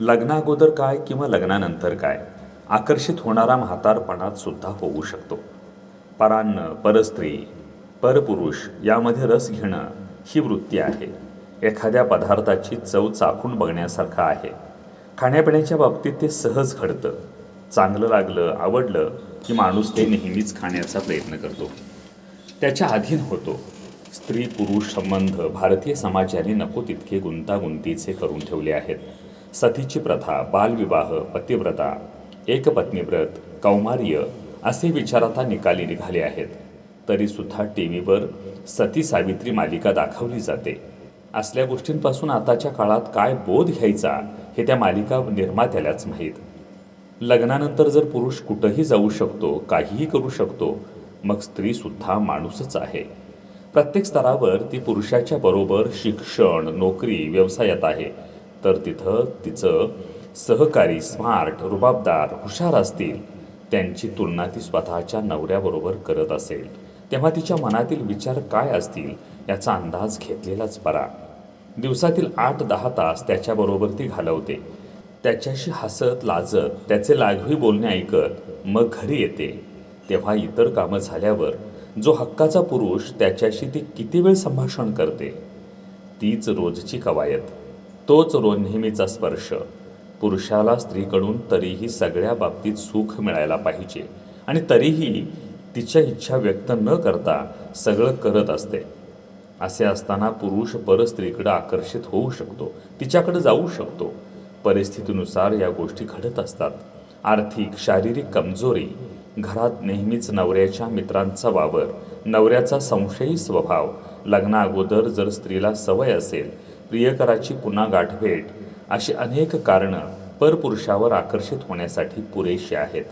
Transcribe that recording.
लग्नागोदर काय किंवा लग्नानंतर काय आकर्षित होणारा म्हातारपणात सुद्धा होऊ शकतो. परान्न परस्त्री परपुरुष यामध्ये रस घेणं ही वृत्ती आहे. एखाद्या पदार्थाची चव चाखून बघण्यासारखं आहे. खाण्यापिण्याच्या बाबतीत ते सहज घडतं. चांगलं लागलं आवडलं की माणूस ते नेहमीच खाण्याचा प्रयत्न करतो. त्याच्या अधीन होतो. स्त्री पुरुष संबंध भारतीय समाजाने नको तितके गुंतागुंतीचे करून ठेवले आहेत. सतीची प्रथा बालविवाह पतिव्रता एकपत्नीव्रत कौमार्य असे विचार आता निकाली निघाले आहेत. तरीसुद्धा टी व्हीवर सती सावित्री मालिका दाखवली जाते. असल्या गोष्टींपासून आताच्या काळात काय बोध घ्यायचा हे त्या मालिका निर्मात्यालाच माहीत. लग्नानंतर जर पुरुष कुठंही जाऊ शकतो काहीही करू शकतो मग स्त्रीसुद्धा माणूसच आहे. प्रत्येक स्तरावर ती पुरुषाच्या बरोबर शिक्षण नोकरी व्यवसायात आहे. तर तिथं तिचं सहकारी स्मार्ट रुबाबदार हुशार असतील त्यांची तुलना ती स्वतःच्या नवऱ्याबरोबर करत असेल. तेव्हा तिच्या मनातील विचार काय असतील याचा अंदाज घेतलेलाच बरा. दिवसातील आठ दहा तास त्याच्याबरोबर ती घालवते. त्याच्याशी हसत लाजत त्याचे लाघवी बोलणे ऐकत मग घरी येते. तेव्हा इतर कामं झाल्यावर जो हक्काचा पुरुष त्याच्याशी ती किती वेळ संभाषण करते? तीच रोजची कवायत. तोच रोज नेहमीचा स्पर्श. पुरुषाला स्त्रीकडून तरीही सगळ्या बाबतीत सुख मिळायला पाहिजे. आणि तरीही तिच्या इच्छा व्यक्त न करता सगळं करत असते. असे असताना पुरुष परस्त्रीकडे आकर्षित होऊ शकतो. तिच्याकडे जाऊ शकतो. परिस्थितीनुसार या गोष्टी घडत असतात. आर्थिक शारीरिक कमजोरी घरात नेहमीच नवऱ्याच्या मित्रांचा वावर नवऱ्याचा संशयी स्वभाव लग्नाअगोदर जर स्त्रीला सवय असेल प्रियकराची पुन्हा गाठभेट अशी अनेक कारणं परपुरुषावर आकर्षित होण्यासाठी पुरेशी आहेत.